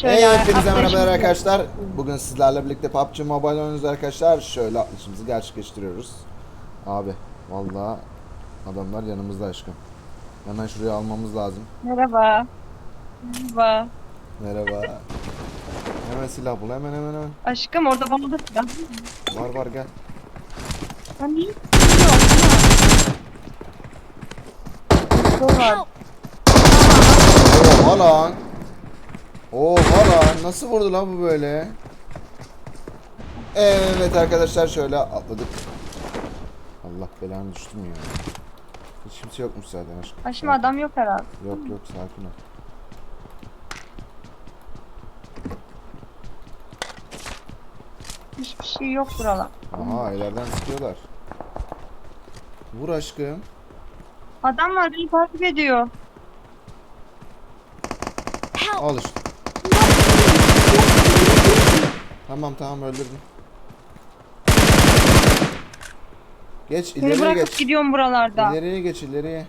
Şöyle Hey hepinize merhabalar arkadaşlar. Bugün sizlerle birlikte PUBG Mobile oynuyoruz arkadaşlar. Şöyle atlayışımızı gerçekleştiriyoruz. Abi vallahi adamlar yanımızda aşkım. Hemen şuraya almamız lazım. Merhaba. Merhaba. Merhaba. hemen silah bul hemen hemen hemen. Aşkım orada bana da silah. Var var gel. Ben iyi. Var. Oha lan. Oha lan. Nasıl vurdu lan bu böyle? Evet arkadaşlar şöyle atladık. Allah belanı düştüm ya. Hiç kimse yokmuş zaten aşkım. Aşkım adam yok herhalde. Yok yok sakin ol. Hiçbir şey yok buralar. Aha ileriden sıkıyorlar. Vur aşkım. Adam var beni takip ediyor. Al işte. Tamam tamam öldürdüm. Geç Seni ileriye bırakıp geç. gidiyorum buralarda. İleriye geç ileriye.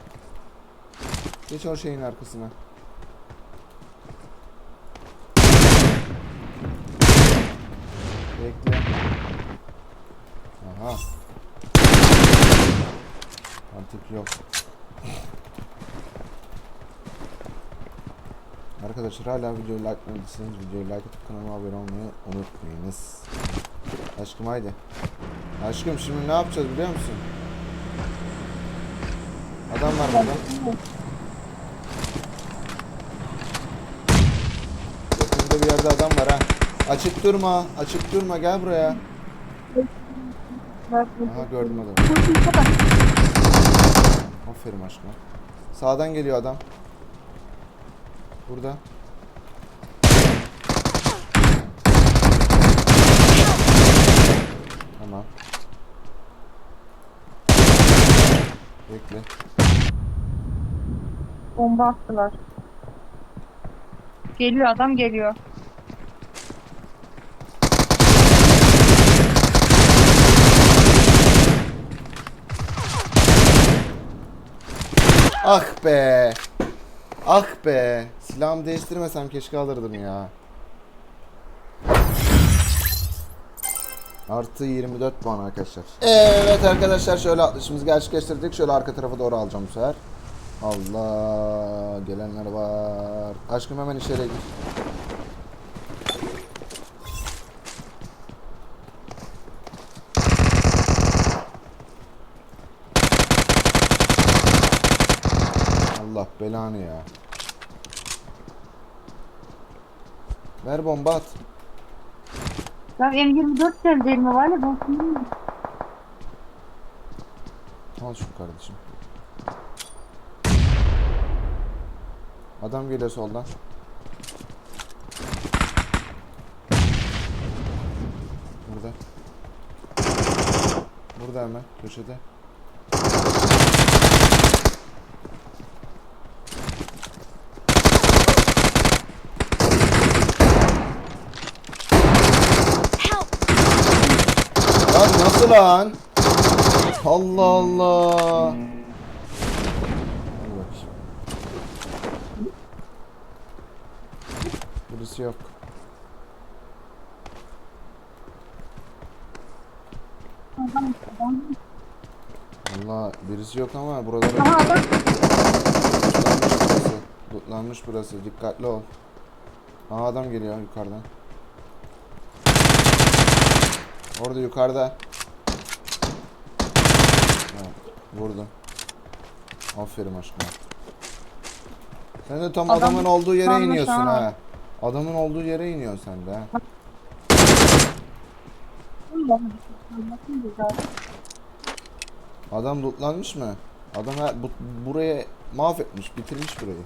Geç o şeyin arkasına. Bekle. Aha. Artık yok. Arkadaşlar hala videoyu like'lamadıysanız videoyu like atıp kanalıma abone olmayı unutmayınız. Aşkım haydi. Aşkım şimdi ne yapacağız biliyor musun? Adam var burada. Yakında bir yerde adam var ha. Açık durma, açık durma gel buraya. Aha gördüm adamı. Aferin aşkım. Sağdan geliyor adam. Burada. Tamam. Bekle. Bomba attılar. Geliyor adam geliyor. Ah be. Ah be. Silahımı değiştirmesem keşke alırdım ya. Artı 24 puan arkadaşlar. Evet arkadaşlar şöyle atlayışımızı gerçekleştirdik. Şöyle arka tarafa doğru alacağım bu sefer. Allah gelenler var. Aşkım hemen içeri gir. Allah belanı ya. Ver bomba at. Ya M24 geldi elime var ya ben şimdi Al şunu kardeşim. Adam geliyor soldan. Burada. Burada hemen köşede. Lan nasıl lan? Allah Allah. Birisi yok. Allah birisi yok ama buralara Aha adam tutlanmış burası. Tutlanmış burası. Dikkatli ol. Aa adam geliyor yukarıdan. Orada yukarıda. Vurdum. Aferin aşkım. Sen de tam Adam adamın olduğu yere iniyorsun ha. ha. Adamın olduğu yere iniyorsun sen de ha. Adam lootlanmış mı? Adam ha- bu, buraya mahvetmiş, bitirmiş burayı.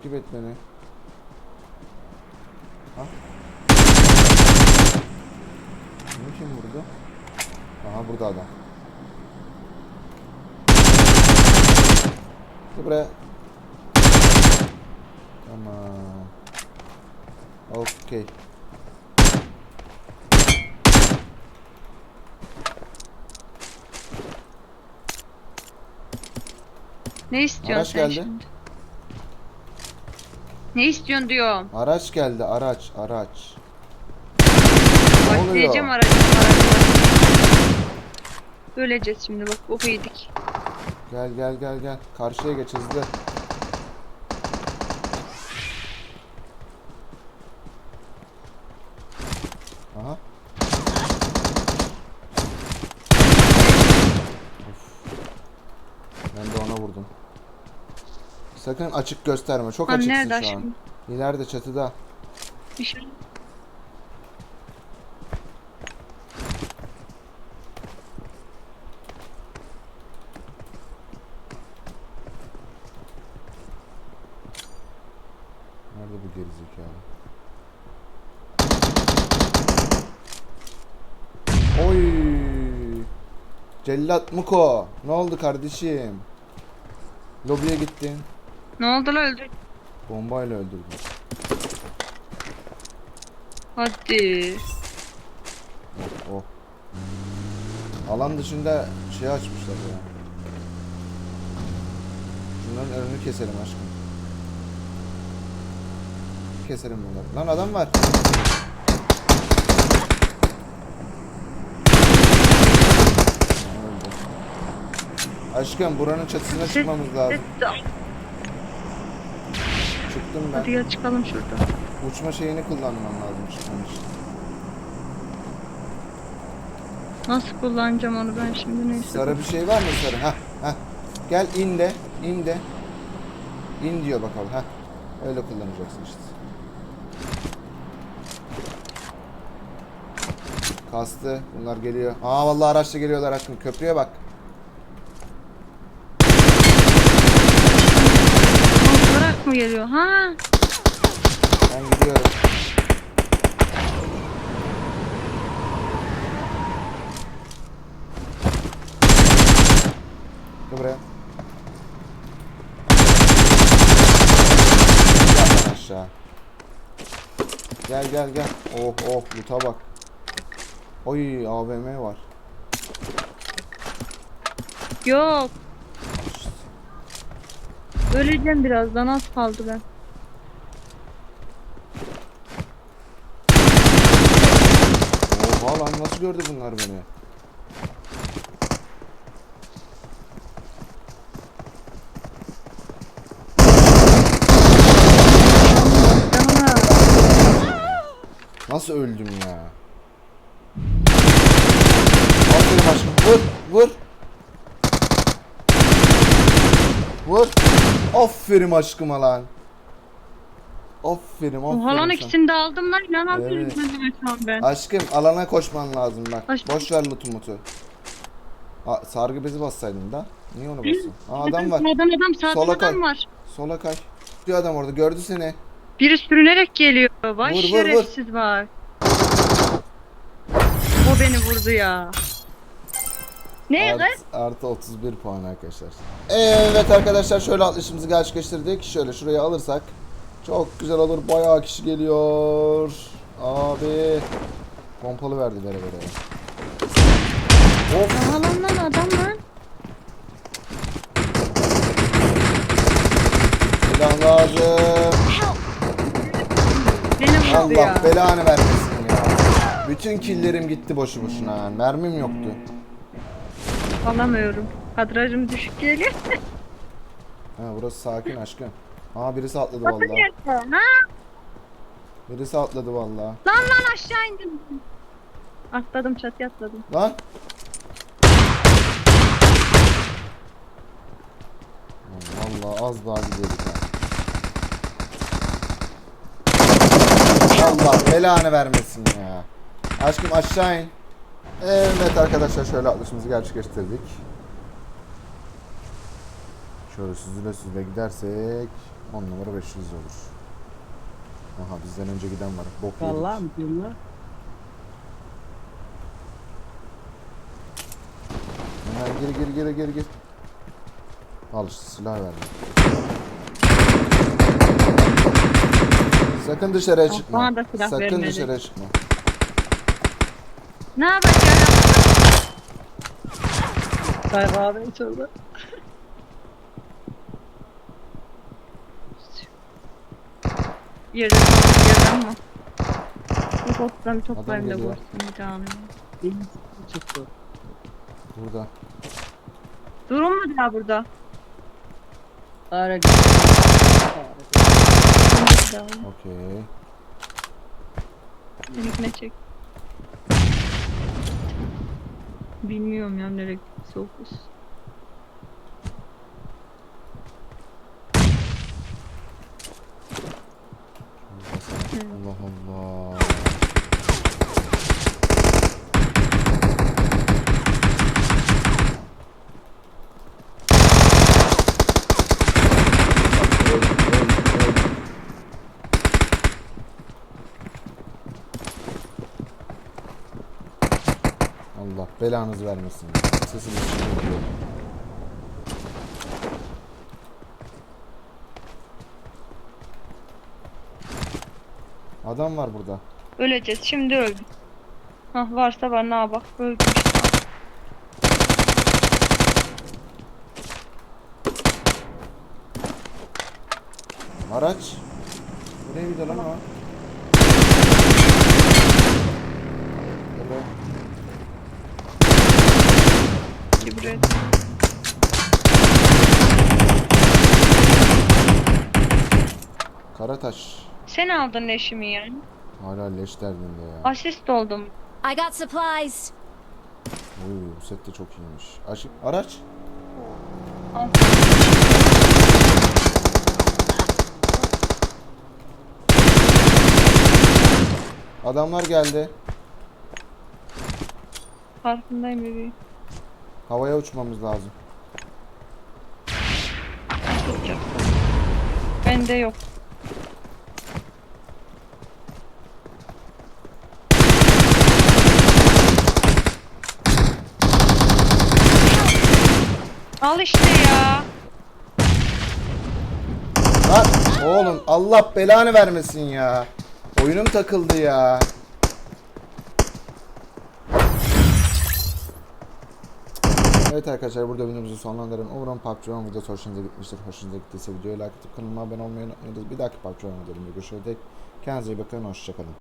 Takip et. Ha? Ne kim vurdu? Aha burada adam. Gel. Tamam. Okey. Ne istiyorsun Araç sen geldi. şimdi? Ne istiyorsun diyorum. Araç geldi araç araç. Ne oluyor? Başlayacağım aracım aracım. Öleceğiz şimdi bak bu yedik. Gel gel gel gel. Karşıya geç hızlı. Aha. Of. Ben de ona vurdum. Sakın açık gösterme. Çok Lan açıksın nerede şu an. aşkım? İleride çatıda. Bir şey. Nerede bu gerizekalı? Oy! Cellat Muko. Ne oldu kardeşim? Lobiye gittin. Ne oldu lan öldür? Bombayla öldürdün. Hadi. Oh, oh. Alan dışında şey açmışlar ya. Şunların önünü keselim aşkım. Keselim bunları. Lan adam var. Aşkım buranın çatısına çıkmamız lazım. Çıktım ben. Hadi gel çıkalım şuradan. Uçma şeyini kullanmam lazım çıkmam için. Nasıl kullanacağım onu ben şimdi neyse. Sarı bir şey var mı sarı? Hah hah. Gel in de in de. İn diyor bakalım. Hah. Öyle kullanacaksın işte. Kastı. Bunlar geliyor. Aa vallahi araçla geliyorlar hakkım. Köprüye bak. Mı geliyor? Ha? Ben gidiyorum. Gel buraya. Gel aşağı. Gel gel gel. Oh oh luta bak. Oy AVM var. Yok. Öleceğim birazdan az kaldı ben. Oha lan nasıl gördü bunlar beni? Nasıl öldüm ya? Aferin aşkım. Vur, vur. Vur. Aferin aşkıma lan. Aferin, aferin. Oha lan ikisini de aldım lan. İnanamıyorum Evet. evet. şu an ben. Aşkım alana koşman lazım bak. Aşkım. Boş ver lutu mutu. Aa, sargı bezi bassaydın da. Niye onu basın? Aa, adam var. Sağdan adam sağdan Sola adam koy. var. Sola kay. Bir adam orada gördü seni. Biri sürünerek geliyor. Vay Vur, vur, vur. şerefsiz var. O beni vurdu ya. Ne Art, kız? artı 31 puan arkadaşlar. Evet arkadaşlar şöyle atlayışımızı gerçekleştirdik. Şöyle şuraya alırsak çok güzel olur. Bayağı kişi geliyor. Abi. Pompalı verdi vere vere. Of. Aha lan lan adam lan. Silah lazım. Beni vurdu Allah ya. belanı vermesin ya. Bütün killerim gitti boşu boşuna. Mermim yoktu. Alamıyorum. Kadrajım düşük geliyor. Ha burası sakin aşkım. Aa birisi atladı vallahi. ha? Birisi atladı vallahi. Lan lan aşağı indim. Atladım çatıya atladım. Lan. Vallahi az daha gidiyorduk ha. Allah belanı vermesin ya. Aşkım aşağı in. Evet arkadaşlar şöyle atlaşımızı gerçekleştirdik. Şöyle süzüle süzüle gidersek 10 numara 500 olur. Aha bizden önce giden var. Bok yedik. Vallahi mi diyorsun lan? Ha, geri geri geri geri geri. Al işte silah verdim. Sakın dışarıya çıkma. bana da silah Sakın vermedi. dışarıya çıkma. Ne yapacağım? Sayfa abi içeride. Yerden, yerden mi? Yok otuzdan bir Adam toplayayım da geliyor. bulsun bir tane. Deniz çıktı. Burada. Durun mu daha burada? Ara gel. Durun mu daha? Okey. Benimkine çek. Bilmiyorum ya nereye gitti. Allah Allah. Belanızı vermesin. Sesiniz çıkıyor. Adam var burada. Öleceğiz şimdi öldük. Hah varsa var ne bak öldük. Araç. Nereye gidiyor lan o? Hello. Kibret. Karataş. Sen aldın leşimi yani. Hala leş derdinde ya. Asist oldum. I got supplies. Oy, bu set de çok iyiymiş. Aş araç. Al. Adamlar geldi. Farkındayım bebeğim. Havaya uçmamız lazım. Bende yok. Al işte ya. Lan oğlum Allah belanı vermesin ya. Oyunum takıldı ya. Evet arkadaşlar burada videomuzu sonlandırın. Umarım PUBG Mobile videosu hoşunuza gitmiştir. Hoşunuza gittiyse videoyu like atıp kanalıma abone olmayı unutmayın. Bir dahaki PUBG Mobile videolarında görüşürüz. Kendinize iyi bakın. Hoşçakalın.